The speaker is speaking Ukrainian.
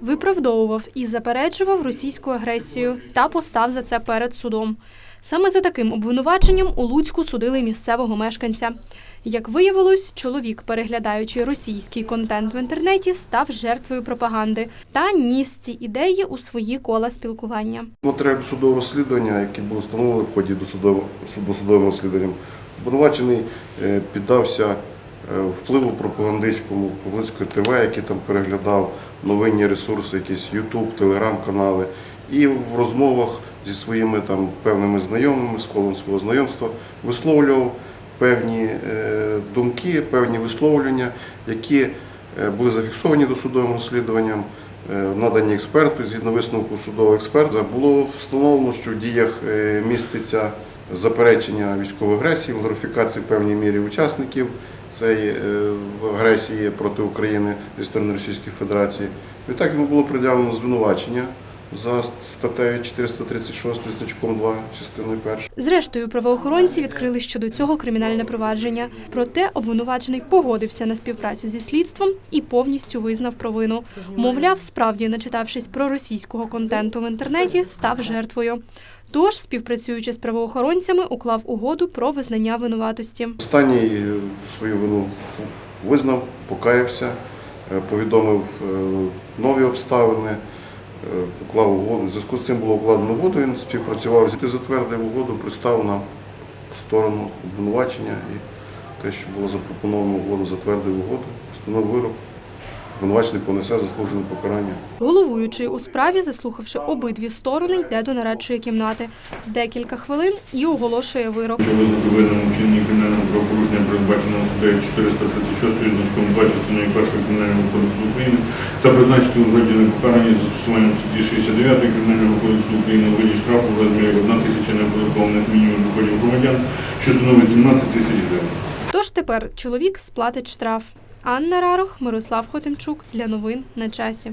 виправдовував і заперечував російську агресію та постав за це перед судом. Саме за таким обвинуваченням у Луцьку судили місцевого мешканця. Як виявилось, чоловік, переглядаючи російський контент в інтернеті, став жертвою пропаганди та ніс ці ідеї у свої кола спілкування. Матеріал судового розслідування, які були встановлені в ході досудового судовим розслідуванням, обвинувачений е, піддався впливу пропагандистському Павлицької ТВ, який там переглядав новинні ресурси, якісь Ютуб, телеграм-канали. І в розмовах зі своїми там певними знайомими, з колом свого знайомства, висловлював певні е, думки, певні висловлення, які е, були зафіксовані досудовим розслідуванням, е, надані експерту згідно висновку судового експерта. Було встановлено, що в діях е, міститься заперечення військової агресії, глорифікації в певній мірі учасників цієї е, агресії проти України зі сторони Російської Федерації. Відтак йому було пред'явлено звинувачення за статтею 436 значком 2 частиною 1. Зрештою, правоохоронці відкрили щодо цього кримінальне провадження. Проте обвинувачений погодився на співпрацю зі слідством і повністю визнав провину. Мовляв, справді, начитавшись про російського контенту в інтернеті, став жертвою. Тож, співпрацюючи з правоохоронцями, уклав угоду про визнання винуватості. Останній е, свою вину визнав, покаявся, е, повідомив е, нові обставини, уклав угоду. В зв'язку з цим було укладено угоду, він співпрацював, і затвердив угоду, представив на сторону обвинувачення і те, що було запропоновано угоду, затвердив угоду, встановив вирок. Обвинувачений понесе заслужене покарання. Головуючий у справі, заслухавши обидві сторони, йде до нарадчої кімнати. Декілька хвилин і оголошує вирок. Що визнати винним вчиненні кримінального правопорушення, передбаченого статтею 436 значком 2 частиною 1 Кримінального кодексу України та призначити узгоджене покарання з застосуванням статті 69 Кримінального кодексу України у виді штрафу в розмірі 1 тисяча неоподаткованих мінімум доходів громадян, що становить 17 тисяч гривень. Тож тепер чоловік сплатить штраф. Анна Рарох, Мирослав Хотимчук для новин на часі.